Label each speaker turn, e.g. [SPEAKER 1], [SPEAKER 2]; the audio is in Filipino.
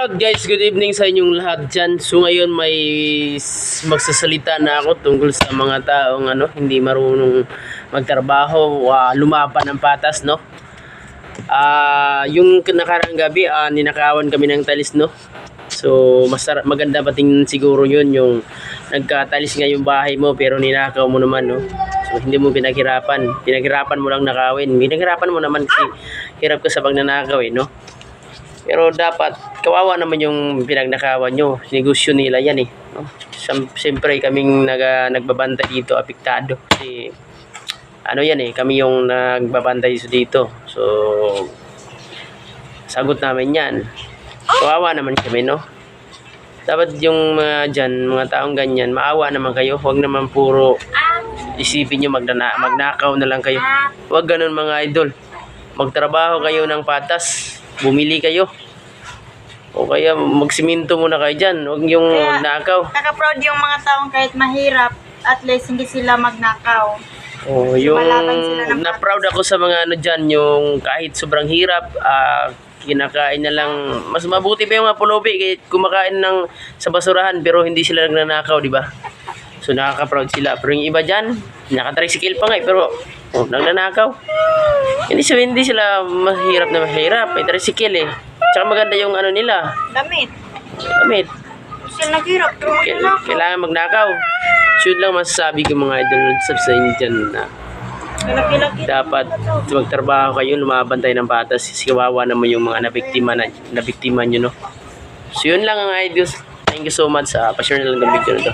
[SPEAKER 1] Guys, good evening sa inyong lahat dyan. So ngayon may magsasalita na ako tungkol sa mga taong ano, hindi marunong magtrabaho, uh, lumaban ng patas, no? Ah, yung nakarang gabi, ah, ninakawan kami ng talis, no? So, masarap, maganda pa tingnan siguro yun, yung nagkatalis nga yung bahay mo pero ninakaw mo naman, no? So, hindi mo pinaghirapan. Pinaghirapan mo lang nakawin. Pinaghirapan mo naman kasi hirap ka sa pagnanakaw, eh, no? Pero dapat, kawawa naman yung pinagnakawan nyo. Negosyo nila yan eh. No? Siyempre, kaming naga, nagbabantay dito, apektado. Kasi, ano yan eh, kami yung nagbabantay dito. So, sagot namin yan. Kawawa naman kami, no? Dapat yung mga dyan, mga taong ganyan, maawa naman kayo. Huwag naman puro isipin nyo magnana, magnakaw na lang kayo. Huwag ganun mga idol. Magtrabaho kayo ng patas. Bumili kayo. O kaya magsiminto muna kayo dyan. Huwag yung
[SPEAKER 2] Kaya-
[SPEAKER 1] nakaw.
[SPEAKER 2] Naka-proud yung mga taong kahit mahirap, at least hindi sila magnakaw.
[SPEAKER 1] O, yung
[SPEAKER 2] Malaban sila ng
[SPEAKER 1] na-proud ako sa mga ano dyan, yung kahit sobrang hirap, ah, kinakain na lang. Mas mabuti pa yung mga pulubi kahit kumakain ng sa basurahan pero hindi sila nagnanakaw, di ba? So nakaka-proud sila. Pero yung iba dyan, nakatricycle pa nga eh, pero oh, nagnanakaw. Hindi sila, hindi sila mahirap na mahirap. May tricycle eh. Tsaka maganda yung ano nila,
[SPEAKER 2] Damit.
[SPEAKER 1] damit.
[SPEAKER 2] Sila naghirap, pero magnakaw.
[SPEAKER 1] kailangan magnakaw. So lang masasabi ko mga idol sub sa inyo dyan na dapat magtrabaho kayo, lumaban tayo ng. Kasi kawawa naman yung mga nabiktima, na, nabiktima nyo, no? So yun lang ang ideas. Thank you so much sa pa-share na lang ng video na to.